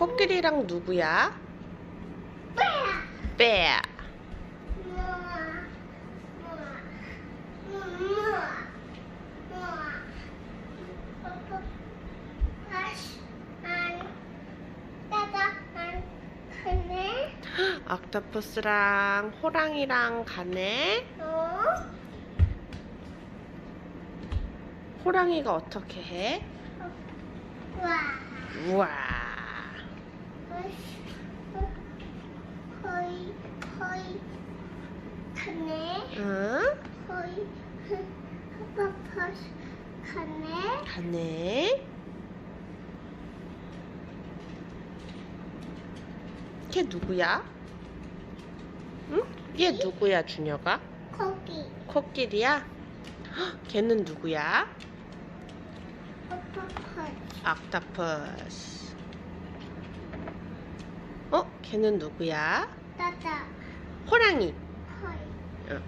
코끼리랑 누구야? bear. 옥토퍼스랑 호랑이랑 가네. 호랑이가 어떻게 해? 우와. 응? 가네. 걔 누구야? 응? 얘 누구야, 준혁아? 거기 코끼리야? 헉, 걔는 누구야? 오빠펄 옥토퍼스. 어? 걔는 누구야? 따다 호랑이. 펄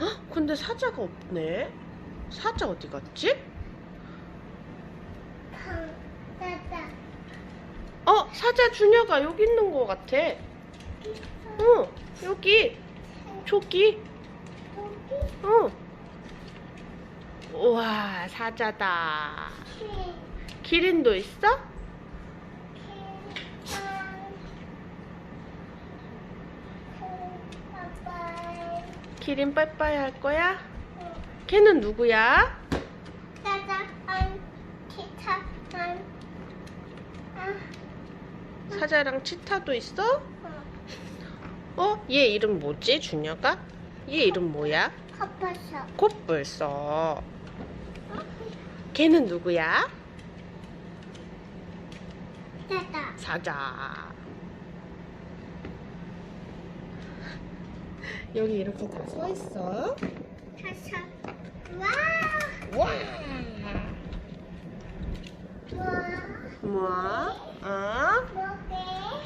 헉, 근데 사자가 없네. 사자 어디 갔지? 팡 따다 어, 사자 준혁아 여기 있는 것 같아. 어, 여기. 여기 어. 우와, 사자다. 키 기린도 있어? 기린 빠이빠이 할 거야? 걔는 누구야? 사자랑 치타도 있어? 어? 얘 이름 뭐지, 준혁아? 얘 이름 뭐야? 콧불써. 걔는 누구야? 사자. 여기 이렇게 다써 있어. 와. 뭐? 어?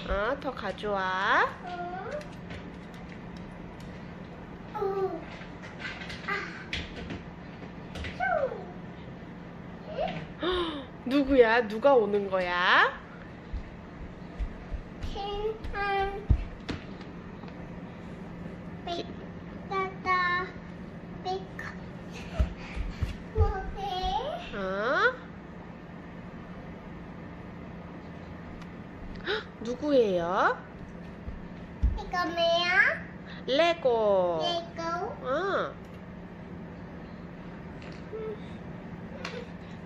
어, 더 가져와. 누구야? 누가 오는 거야? 어? 헉, 누구예요? 이거 뭐야? 레고. 레고? 어.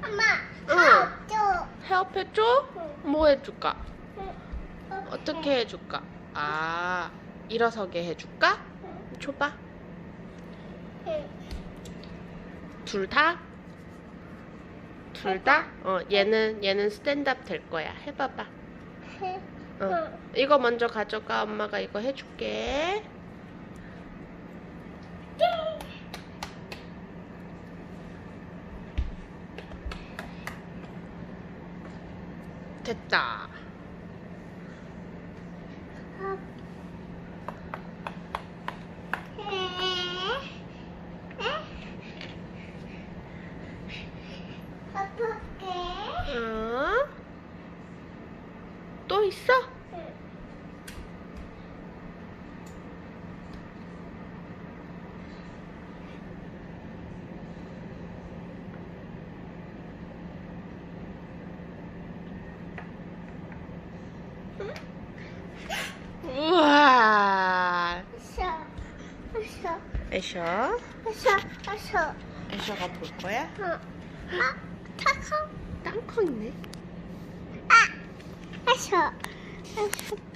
엄마, 응. 사줘. 헤어패줘? 뭐 해줄까? 어떻게 해줄까? 아, 일어서게 해줄까? 줘봐. 둘 다? 둘 다? 어, 얘는, 얘는 스탠드업 될 거야. 해봐봐. 어. 이거 먼저 가져가. 엄마가 이거 해줄게. 됐다. 어떡해? 어? 또 있어? 우와. 어서, 애셔. 어서, 어서. 애셔가 볼 거야? 어. 아, 타코. 땅콩 있네. 아, 어서, 어서.